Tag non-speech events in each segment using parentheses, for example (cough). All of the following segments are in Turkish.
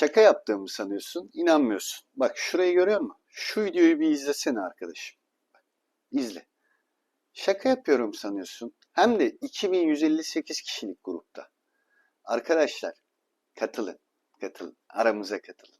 Şaka yaptığımı sanıyorsun, inanmıyorsun. Bak şurayı görüyor musun? Şu videoyu bir izlesene arkadaşım. Bak, İzle. Şaka yapıyorum sanıyorsun. Hem de 2158 kişilik grupta. Arkadaşlar katılın, katılın. Aramıza katılın.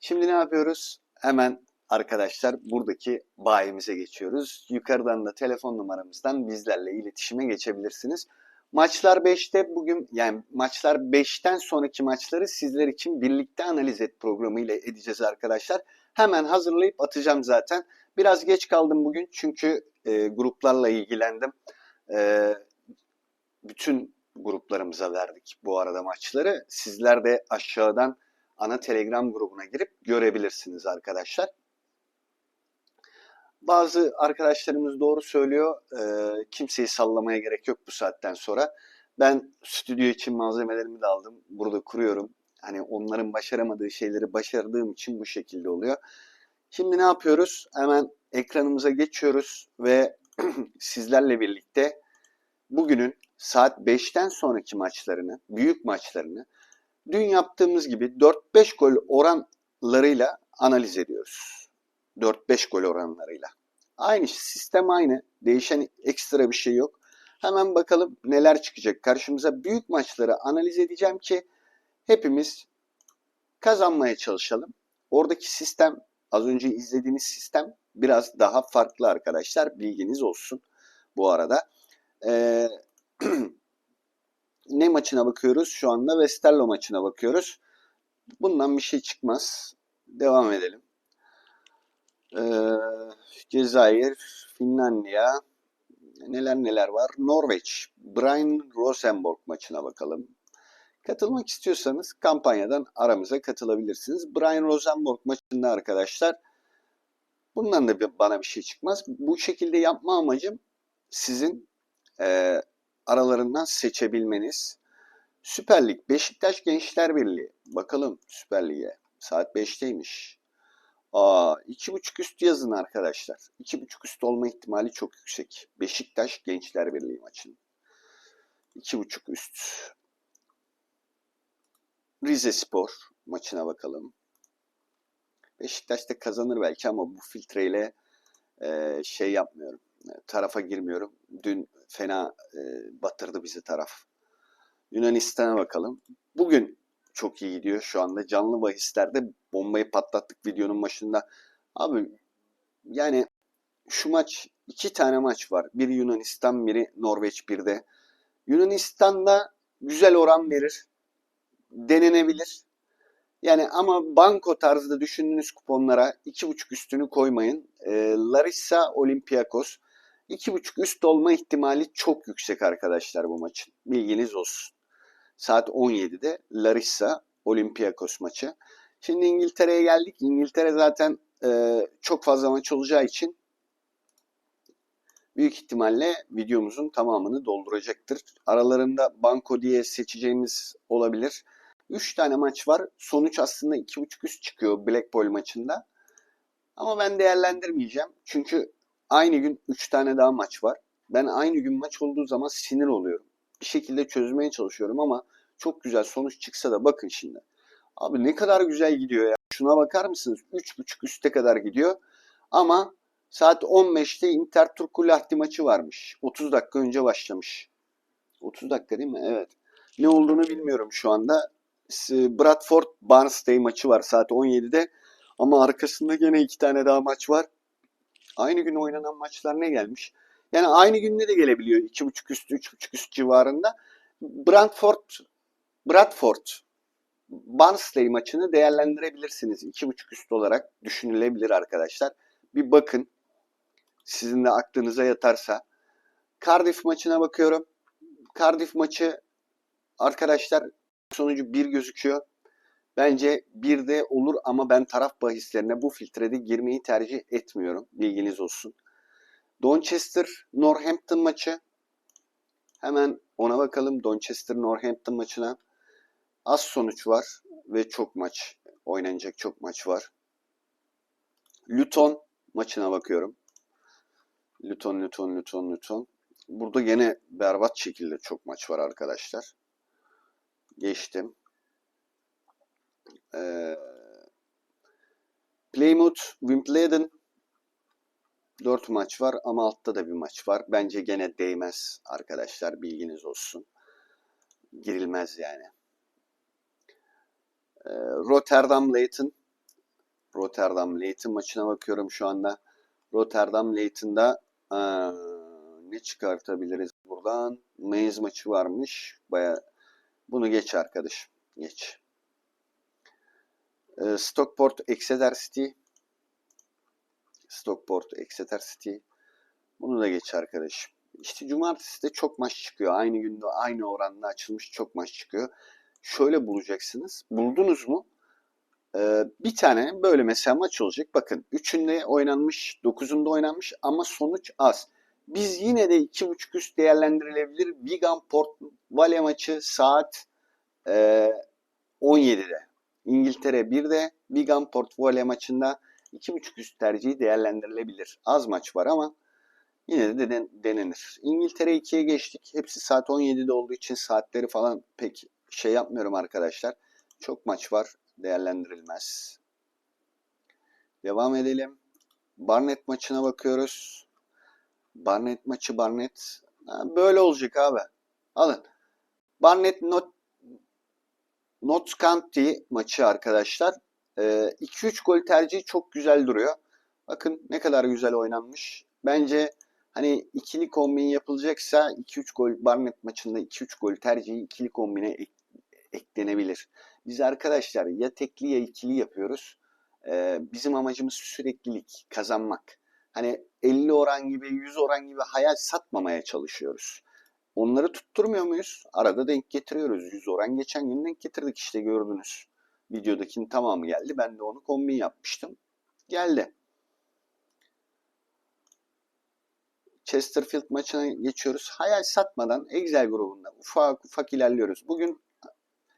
Şimdi ne yapıyoruz? Hemen arkadaşlar buradaki bayimize geçiyoruz. Yukarıdan da telefon numaramızdan bizlerle iletişime geçebilirsiniz. Maçlar 5'te bugün yani maçlar 5'ten sonraki maçları sizler için birlikte analiz et programı ile edeceğiz arkadaşlar. Hemen hazırlayıp atacağım zaten. Biraz geç kaldım bugün çünkü e, gruplarla ilgilendim. E, bütün gruplarımıza verdik bu arada maçları. Sizler de aşağıdan ana Telegram grubuna girip görebilirsiniz arkadaşlar. Bazı arkadaşlarımız doğru söylüyor. Ee, kimseyi sallamaya gerek yok bu saatten sonra. Ben stüdyo için malzemelerimi de aldım. Burada kuruyorum. Hani onların başaramadığı şeyleri başardığım için bu şekilde oluyor. Şimdi ne yapıyoruz? Hemen ekranımıza geçiyoruz ve (clears throat) sizlerle birlikte bugünün saat 5'ten sonraki maçlarını, büyük maçlarını dün yaptığımız gibi 4-5 gol oranlarıyla analiz ediyoruz. 4-5 gol oranlarıyla. Aynı sistem aynı. Değişen ekstra bir şey yok. Hemen bakalım neler çıkacak. Karşımıza büyük maçları analiz edeceğim ki hepimiz kazanmaya çalışalım. Oradaki sistem az önce izlediğiniz sistem biraz daha farklı arkadaşlar. Bilginiz olsun bu arada. Ee, (clears throat) ne maçına bakıyoruz? Şu anda Westerlo maçına bakıyoruz. Bundan bir şey çıkmaz. Devam edelim. Ee, Cezayir, Finlandiya, neler neler var. Norveç, Brian Rosenborg maçına bakalım. Katılmak istiyorsanız kampanyadan aramıza katılabilirsiniz. Brian Rosenborg maçında arkadaşlar bundan da bir, bana bir şey çıkmaz. Bu şekilde yapma amacım sizin e, aralarından seçebilmeniz. Süper Lig, Beşiktaş Gençler Birliği. Bakalım Süper Lig'e. Saat 5'teymiş. Aa, iki buçuk üst yazın arkadaşlar. İki buçuk üst olma ihtimali çok yüksek. Beşiktaş Gençler Birliği maçının. İki buçuk üst. Rize Spor maçına bakalım. Beşiktaş da kazanır belki ama bu filtreyle e, şey yapmıyorum. E, tarafa girmiyorum. Dün fena e, batırdı bizi taraf. Yunanistan'a bakalım. Bugün çok iyi gidiyor şu anda. Canlı bahislerde bombayı patlattık videonun başında. Abi yani şu maç iki tane maç var. Biri Yunanistan, biri Norveç bir de. Yunanistan'da güzel oran verir. Denenebilir. Yani ama banko tarzda düşündüğünüz kuponlara iki buçuk üstünü koymayın. E, Larissa Olympiakos iki buçuk üst olma ihtimali çok yüksek arkadaşlar bu maçın. Bilginiz olsun. Saat 17'de Larissa Olympiakos maçı. Şimdi İngiltere'ye geldik. İngiltere zaten e, çok fazla maç olacağı için büyük ihtimalle videomuzun tamamını dolduracaktır. Aralarında banko diye seçeceğimiz olabilir. 3 tane maç var. Sonuç aslında 2.5 üst çıkıyor Blackpool maçında. Ama ben değerlendirmeyeceğim. Çünkü aynı gün 3 tane daha maç var. Ben aynı gün maç olduğu zaman sinir oluyorum. Bir şekilde çözmeye çalışıyorum ama çok güzel sonuç çıksa da bakın şimdi. Abi ne kadar güzel gidiyor ya. Şuna bakar mısınız? 3.5 üste kadar gidiyor. Ama saat 15'te Inter Turkulahti maçı varmış. 30 dakika önce başlamış. 30 dakika değil mi? Evet. Ne olduğunu bilmiyorum şu anda. Bradford Barnsley maçı var saat 17'de. Ama arkasında gene iki tane daha maç var. Aynı gün oynanan maçlar ne gelmiş? Yani aynı günde de gelebiliyor. 2.5 üst, 3.5 üst civarında. Brentford, Bradford, Barnsley maçını değerlendirebilirsiniz. 2.5 üst olarak düşünülebilir arkadaşlar. Bir bakın. Sizin de aklınıza yatarsa. Cardiff maçına bakıyorum. Cardiff maçı arkadaşlar sonucu bir gözüküyor. Bence bir de olur ama ben taraf bahislerine bu filtrede girmeyi tercih etmiyorum. Bilginiz olsun. Donchester Northampton maçı. Hemen ona bakalım Donchester Northampton maçına. Az sonuç var ve çok maç oynanacak çok maç var. Luton maçına bakıyorum. Luton, Luton, Luton, Luton. Burada yine berbat şekilde çok maç var arkadaşlar. Geçtim. Ee, Plymouth, Wimbledon 4 maç var ama altta da bir maç var. Bence gene değmez arkadaşlar bilginiz olsun. Girilmez yani. Ee, Rotterdam Leyton Rotterdam Leyton maçına bakıyorum şu anda. Rotterdam Leyton'da aa, ne çıkartabiliriz buradan? Mainz maçı varmış. Baya bunu geç arkadaş. Geç. Ee, Stockport Exeter City Stockport Exeter City. Bunu da geç arkadaşım. İşte cumartesi de çok maç çıkıyor. Aynı günde aynı oranda açılmış çok maç çıkıyor. Şöyle bulacaksınız. Buldunuz mu? Ee, bir tane böyle mesela maç olacak. Bakın üçünde oynanmış, dokuzunda oynanmış ama sonuç az. Biz yine de iki buçuk üst değerlendirilebilir. Wigan Port Vale maçı saat e, 17'de. İngiltere 1'de Wigan Port Vale maçında iki buçuk üst tercihi değerlendirilebilir. Az maç var ama yine de denen- denenir. İngiltere 2'ye geçtik. Hepsi saat 17'de olduğu için saatleri falan pek şey yapmıyorum arkadaşlar. Çok maç var değerlendirilmez. Devam edelim. Barnet maçına bakıyoruz. Barnet maçı Barnet. Böyle olacak abi. Alın. Barnet Not Notts County maçı arkadaşlar. 2-3 gol tercihi çok güzel duruyor. Bakın ne kadar güzel oynanmış. Bence hani ikili kombin yapılacaksa 2-3 gol Barnet maçında 2-3 gol tercihi ikili kombine eklenebilir. Biz arkadaşlar ya tekli ya ikili yapıyoruz. Ee, bizim amacımız süreklilik, kazanmak. Hani 50 oran gibi, 100 oran gibi hayal satmamaya çalışıyoruz. Onları tutturmuyor muyuz? Arada denk getiriyoruz. 100 oran geçen gün denk getirdik işte gördünüz. Videodakinin tamamı geldi. Ben de onu kombin yapmıştım. Geldi. Chesterfield maçına geçiyoruz. Hayal satmadan Excel grubunda ufak ufak ilerliyoruz. Bugün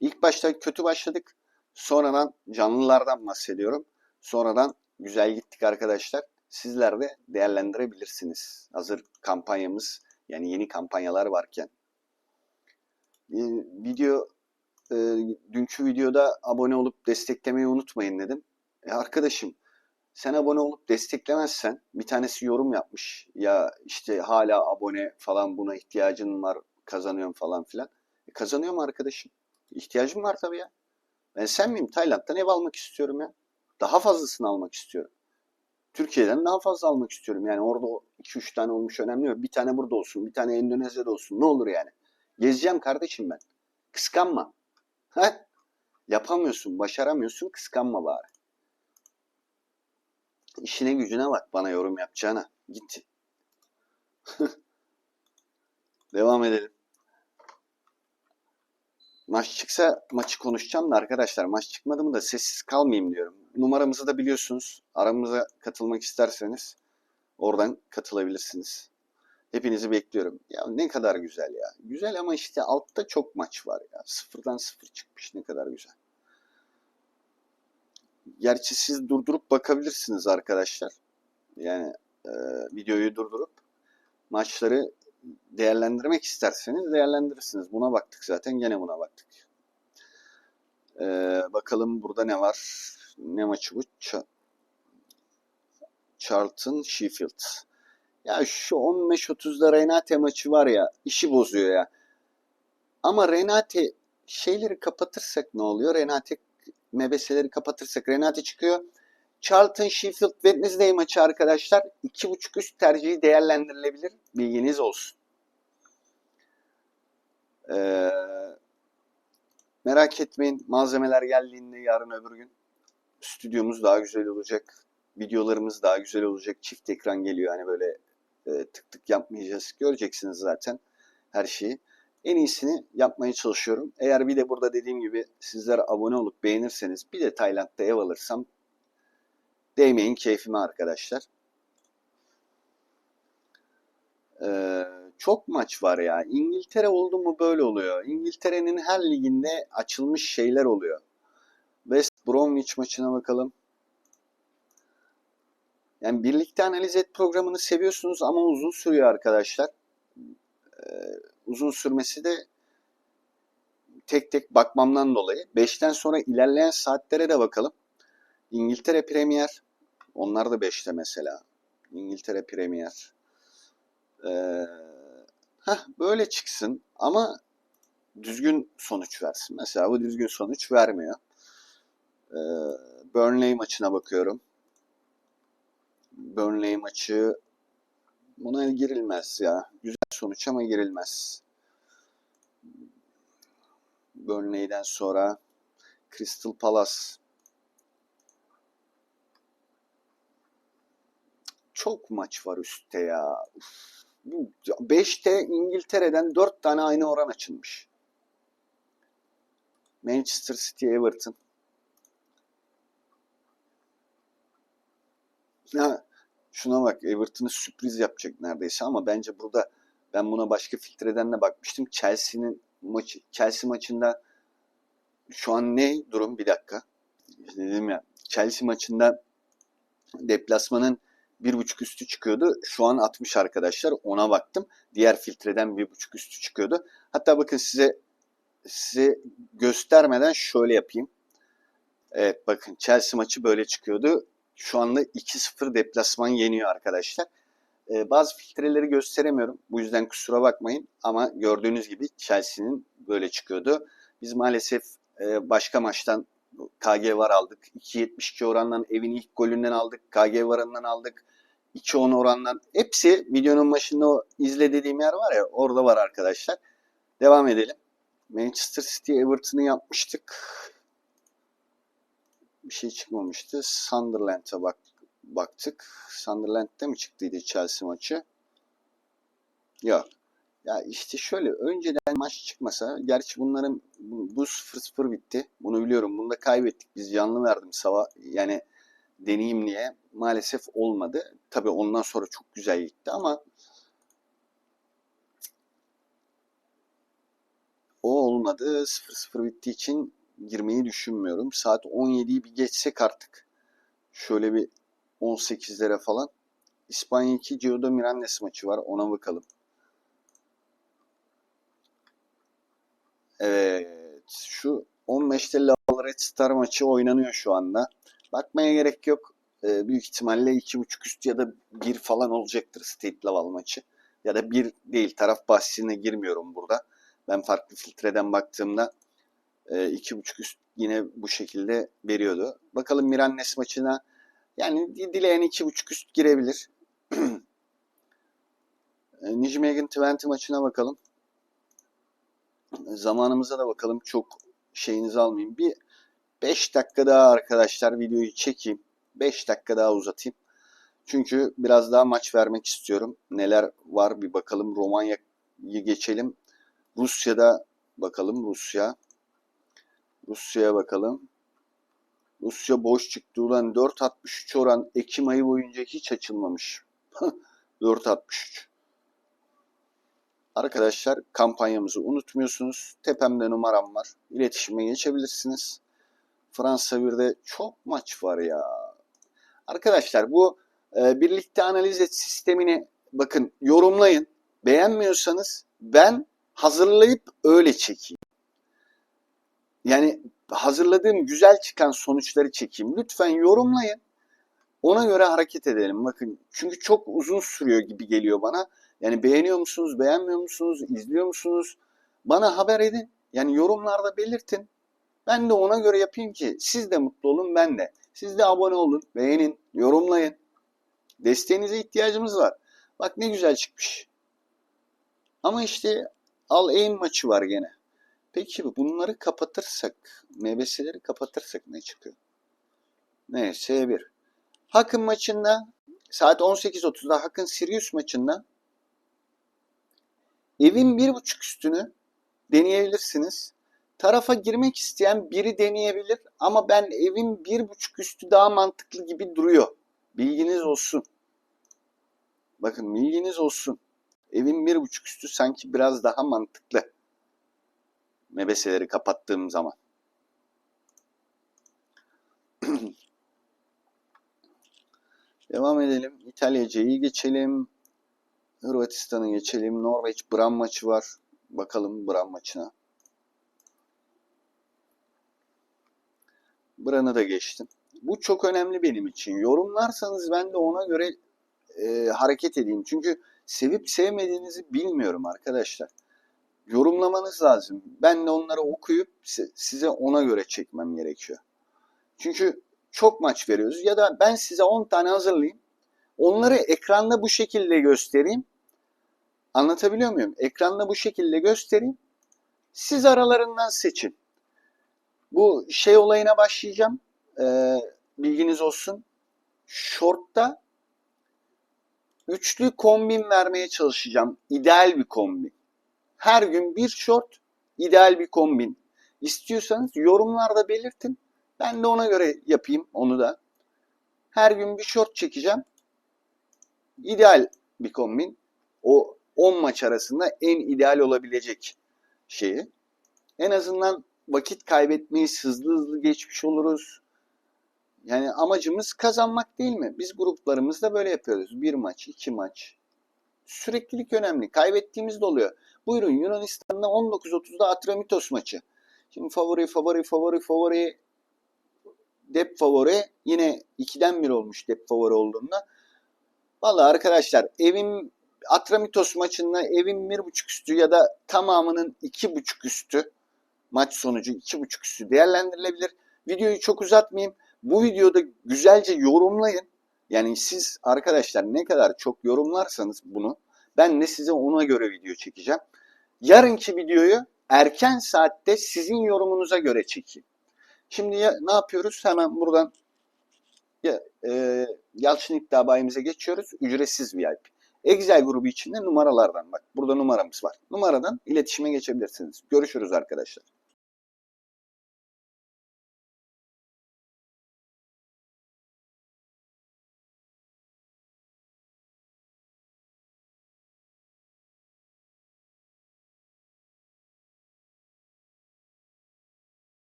ilk başta kötü başladık. Sonradan canlılardan bahsediyorum. Sonradan güzel gittik arkadaşlar. Sizler de değerlendirebilirsiniz. Hazır kampanyamız yani yeni kampanyalar varken. Video e, dünkü videoda abone olup desteklemeyi unutmayın dedim. E arkadaşım sen abone olup desteklemezsen bir tanesi yorum yapmış. Ya işte hala abone falan buna ihtiyacın var kazanıyorum falan filan. E kazanıyor mu arkadaşım? İhtiyacım var tabii ya. Ben sen miyim? Tayland'dan ev almak istiyorum ya. Daha fazlasını almak istiyorum. Türkiye'den daha fazla almak istiyorum. Yani orada 2-3 tane olmuş önemli yok. Bir tane burada olsun, bir tane Endonezya'da olsun. Ne olur yani. Gezeceğim kardeşim ben. Kıskanma. (laughs) Heh. Yapamıyorsun, başaramıyorsun, kıskanma bari. İşine gücüne bak bana yorum yapacağına. Git. (laughs) Devam edelim. Maç çıksa maçı konuşacağım da arkadaşlar maç çıkmadı mı da sessiz kalmayayım diyorum. Numaramızı da biliyorsunuz. Aramıza katılmak isterseniz oradan katılabilirsiniz. Hepinizi bekliyorum. Ya ne kadar güzel ya. Güzel ama işte altta çok maç var ya. Sıfırdan sıfır çıkmış ne kadar güzel. Gerçi siz durdurup bakabilirsiniz arkadaşlar. Yani e, videoyu durdurup maçları değerlendirmek isterseniz değerlendirirsiniz. Buna baktık zaten. Gene buna baktık. E, bakalım burada ne var? Ne maçı bu? Ç- Charlton Sheffield. Ya şu 15-30'da Renate maçı var ya işi bozuyor ya. Ama Renate şeyleri kapatırsak ne oluyor? Renate mebeseleri kapatırsak Renate çıkıyor. Charlton Sheffield Wednesday maçı arkadaşlar 2.5 üst tercihi değerlendirilebilir. Bilginiz olsun. Ee, merak etmeyin malzemeler geldiğinde yarın öbür gün stüdyomuz daha güzel olacak. Videolarımız daha güzel olacak. Çift ekran geliyor hani böyle e, tık tık yapmayacağız. Göreceksiniz zaten her şeyi. En iyisini yapmaya çalışıyorum. Eğer bir de burada dediğim gibi sizler abone olup beğenirseniz bir de Tayland'da ev alırsam değmeyin keyfime arkadaşlar. Ee, çok maç var ya. İngiltere oldu mu böyle oluyor. İngiltere'nin her liginde açılmış şeyler oluyor. West Bromwich maçına bakalım. Yani birlikte analiz et programını seviyorsunuz ama uzun sürüyor arkadaşlar. Ee, uzun sürmesi de tek tek bakmamdan dolayı. 5'ten sonra ilerleyen saatlere de bakalım. İngiltere Premier. Onlar da 5'te mesela. İngiltere Premier. Ee, heh, böyle çıksın ama düzgün sonuç versin. Mesela bu düzgün sonuç vermiyor. Ee, Burnley maçına bakıyorum. Burnley maçı buna girilmez ya. Güzel sonuç ama girilmez. Burnley'den sonra Crystal Palace çok maç var üstte ya. Uf. Bu 5'te İngiltere'den 4 tane aynı oran açılmış. Manchester City Everton. Ya şuna bak Everton'ı sürpriz yapacak neredeyse ama bence burada ben buna başka filtreden de bakmıştım. Chelsea'nin maçı Chelsea maçında şu an ne durum bir dakika. Dedim ya Chelsea maçında deplasmanın bir buçuk üstü çıkıyordu. Şu an 60 arkadaşlar. Ona baktım. Diğer filtreden bir buçuk üstü çıkıyordu. Hatta bakın size size göstermeden şöyle yapayım. Evet bakın Chelsea maçı böyle çıkıyordu. Şu anda 2-0 deplasman yeniyor arkadaşlar. Ee, bazı filtreleri gösteremiyorum. Bu yüzden kusura bakmayın. Ama gördüğünüz gibi Chelsea'nin böyle çıkıyordu. Biz maalesef e, başka maçtan KG var aldık. 2.72 orandan evin ilk golünden aldık. KG varından aldık. 2.10 orandan. Hepsi videonun başında o izle dediğim yer var ya orada var arkadaşlar. Devam edelim. Manchester City Everton'ı yapmıştık. Bir şey çıkmamıştı. Sunderland'a bak baktık. Sunderland'de mi çıktıydı Chelsea maçı? Yok. Ya işte şöyle önceden maç çıkmasa gerçi bunların bu 0-0 bitti. Bunu biliyorum. Bunu da kaybettik. Biz canlı verdim sava yani deneyim diye. Maalesef olmadı. Tabii ondan sonra çok güzel gitti ama o olmadı. 0-0 bittiği için girmeyi düşünmüyorum. Saat 17'yi bir geçsek artık. Şöyle bir 18'lere falan. İspanya 2 Giodo Mirandes maçı var. Ona bakalım. Evet. Şu 15'te Laval Red Star maçı oynanıyor şu anda. Bakmaya gerek yok. Ee, büyük ihtimalle 2.5 üst ya da 1 falan olacaktır State Laval maçı. Ya da 1 değil. Taraf bahsine girmiyorum burada. Ben farklı filtreden baktığımda e, 2.5 üst yine bu şekilde veriyordu. Bakalım Mirannes maçına yani dileyen 2.5 üst girebilir. (clears throat) E, Nijmegen Twente maçına bakalım. Zamanımıza da bakalım. Çok şeyinizi almayayım. Bir 5 dakika daha arkadaşlar videoyu çekeyim. 5 dakika daha uzatayım. Çünkü biraz daha maç vermek istiyorum. Neler var bir bakalım. Romanya'yı geçelim. Rusya'da bakalım. Rusya. Rusya'ya bakalım. Rusya boş çıktı ulan 4.63 oran Ekim ayı boyunca hiç açılmamış. (laughs) 4.63. Arkadaşlar kampanyamızı unutmuyorsunuz. Tepemde numaram var. İletişime geçebilirsiniz. Fransa 1'de çok maç var ya. Arkadaşlar bu e, birlikte analiz et sistemini bakın yorumlayın. Beğenmiyorsanız ben hazırlayıp öyle çekeyim. Yani hazırladığım güzel çıkan sonuçları çekeyim. Lütfen yorumlayın. Ona göre hareket edelim. Bakın çünkü çok uzun sürüyor gibi geliyor bana. Yani beğeniyor musunuz, beğenmiyor musunuz, izliyor musunuz? Bana haber edin. Yani yorumlarda belirtin. Ben de ona göre yapayım ki siz de mutlu olun ben de. Siz de abone olun, beğenin, yorumlayın. Desteğinize ihtiyacımız var. Bak ne güzel çıkmış. Ama işte al aim maçı var gene. Peki bunları kapatırsak, MBS'leri kapatırsak ne çıkıyor? Ne? S1. Hakın maçında saat 18.30'da Hakın Sirius maçında evin bir buçuk üstünü deneyebilirsiniz. Tarafa girmek isteyen biri deneyebilir ama ben evin bir buçuk üstü daha mantıklı gibi duruyor. Bilginiz olsun. Bakın bilginiz olsun. Evin bir buçuk üstü sanki biraz daha mantıklı. Mebeseleri kapattığım zaman. (clears throat) Devam edelim. İtalya C'yi geçelim. Hırvatistan'ı geçelim. Norveç Bram maçı var. Bakalım Bram maçına. Bran'ı da geçtim. Bu çok önemli benim için. Yorumlarsanız ben de ona göre e, hareket edeyim. Çünkü sevip sevmediğinizi bilmiyorum arkadaşlar. Yorumlamanız lazım. Ben de onları okuyup si- size ona göre çekmem gerekiyor. Çünkü çok maç veriyoruz ya da ben size 10 tane hazırlayayım. Onları ekranda bu şekilde göstereyim. Anlatabiliyor muyum? Ekranda bu şekilde göstereyim. Siz aralarından seçin. Bu şey olayına başlayacağım. Ee, bilginiz olsun. Short'ta üçlü kombin vermeye çalışacağım. İdeal bir kombin. Her gün bir short, ideal bir kombin. İstiyorsanız yorumlarda belirtin. Ben de ona göre yapayım onu da. Her gün bir short çekeceğim. İdeal bir kombin. O 10 maç arasında en ideal olabilecek şeyi. En azından vakit kaybetmeyiz, hızlı hızlı geçmiş oluruz. Yani amacımız kazanmak değil mi? Biz gruplarımızda böyle yapıyoruz. Bir maç, iki maç. Süreklilik önemli. Kaybettiğimiz de oluyor. Buyurun Yunanistan'da 19.30'da Atramitos maçı. Şimdi favori, favori, favori, favori, dep favori. Yine 2'den 1 olmuş dep favori olduğunda. Vallahi arkadaşlar evim Atramitos maçında evin 1.5 üstü ya da tamamının 2.5 üstü maç sonucu 2.5 üstü değerlendirilebilir. Videoyu çok uzatmayayım. Bu videoda güzelce yorumlayın. Yani siz arkadaşlar ne kadar çok yorumlarsanız bunu ben de size ona göre video çekeceğim. Yarınki videoyu erken saatte sizin yorumunuza göre çekeyim. Şimdi ya, ne yapıyoruz? Hemen buradan ya, e, Yalçın İddia bayimize geçiyoruz. Ücretsiz VIP. Excel grubu içinde numaralardan bak. Burada numaramız var. Numaradan iletişime geçebilirsiniz. Görüşürüz arkadaşlar.